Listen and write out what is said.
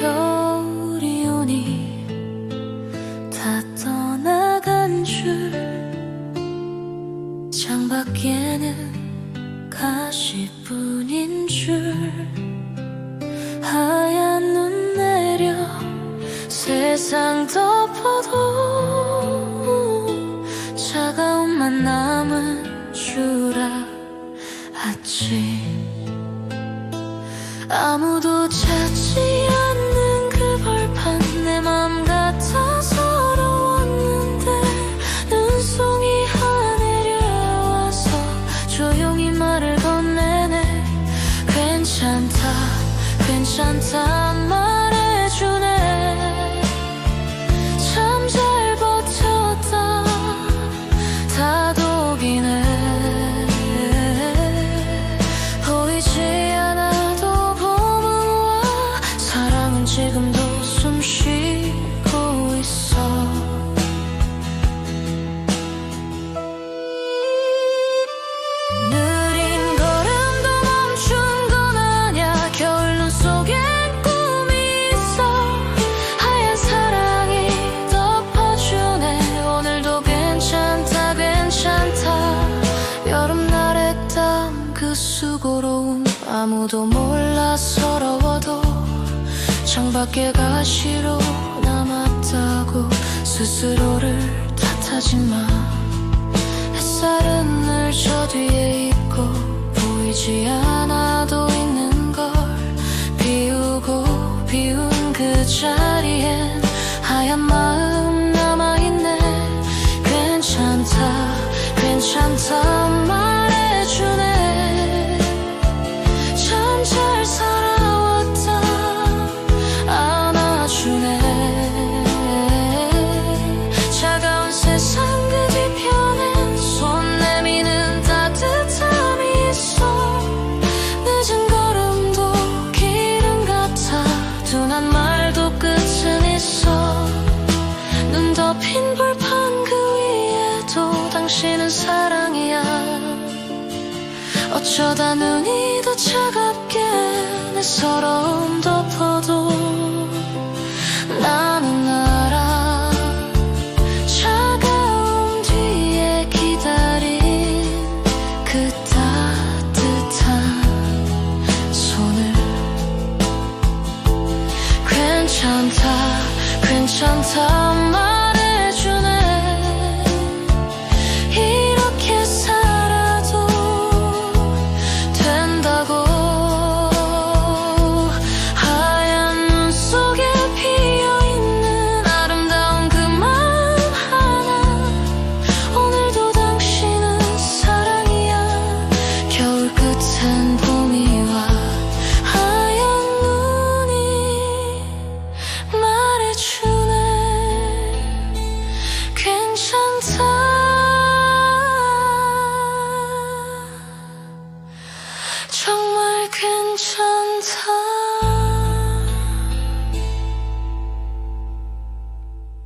겨울이 오니 다 떠나간 줄 창밖에는 가시뿐인 줄 하얀 세상 덮어도 차가움만 남은 줄 알았지 아무도 찾지 않는 그 벌판 내 맘 같아 서러웠는데 눈송이 하늘려와서 조용히 말을 건네네. 괜찮다 괜찮다 수고로움 아무도 몰라 서러워도 창밖에 가시로 남았다고 스스로를 탓하지 마. 햇살은 늘 저 뒤에 있고 보이지 않아도 있는 걸 비우고 비운 그 자리엔 하얀 마음 남아있네. 괜찮다 괜찮다 덮인 벌판 그 위에도 당신은 사랑이야. 어쩌다 눈이 더 차갑게 내 서러움 덮어도 나는 알아 차가움 뒤에 기다린 그 따뜻한 손을. 괜찮다 괜찮다 长